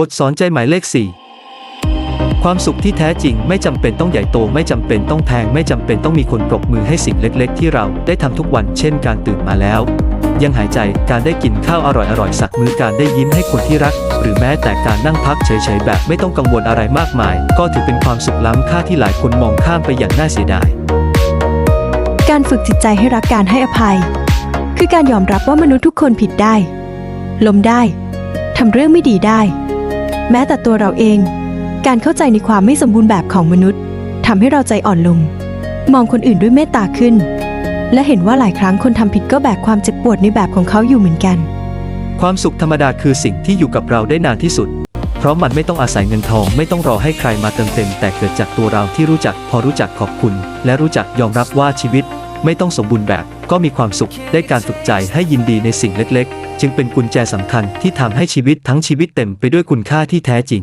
บทสอนใจหมายเลข 4 ความสุขที่แท้จริงไม่จำเป็นต้องใหญ่โต ไม่จำเป็นต้องแพง ไม่จำเป็นต้องมีคนปรบมือให้สิ่งเล็กๆ ที่เราได้ทำทุกวัน เช่นการตื่นมาแล้ว ยังหายใจการได้กินข้าวอร่อยๆสักมื้อการได้ยิ้มให้คนที่รัก หรือแม้แต่การนั่งพักเฉยๆแบบไม่ต้องกังวลอะไรมากมาย ก็ถือเป็นความสุขล้ำค่าที่หลายคนมองข้ามไปอย่างน่าเสียดาย การฝึกจิตใจให้รักการให้อภัย คือการยอมรับว่ามนุษย์ทุกคนผิดได้ ล้มได้ทำเรื่องไม่ดีได้ แม้แต่ตัวเราเอง การเข้าใจในความไม่สมบูรณ์แบบของมนุษย์ทำให้เราใจอ่อนลง มองคนอื่นด้วยเมตตาขึ้น และเห็นว่าหลายครั้งคนทำผิดก็แบกความเจ็บปวดในแบบของเขาอยู่เหมือนกัน ความสุขธรรมดาคือสิ่งที่อยู่กับเราได้นานที่สุด เพราะมันไม่ต้องอาศัยเงินทองไม่ต้องรอให้ใครมาเติมเต็ม แต่เกิดจากตัวเราที่รู้จักพอรู้จักขอบคุณ และรู้จักยอมรับว่าชีวิต ไม่ต้องสมบูรณ์แบบ ก็มีความสุขได้การฝึกใจให้ยินดีในสิ่งเล็กๆ จึงเป็นกุญแจสำคัญที่ทำให้ชีวิตทั้งชีวิตเต็มไปด้วยคุณค่าที่แท้จริง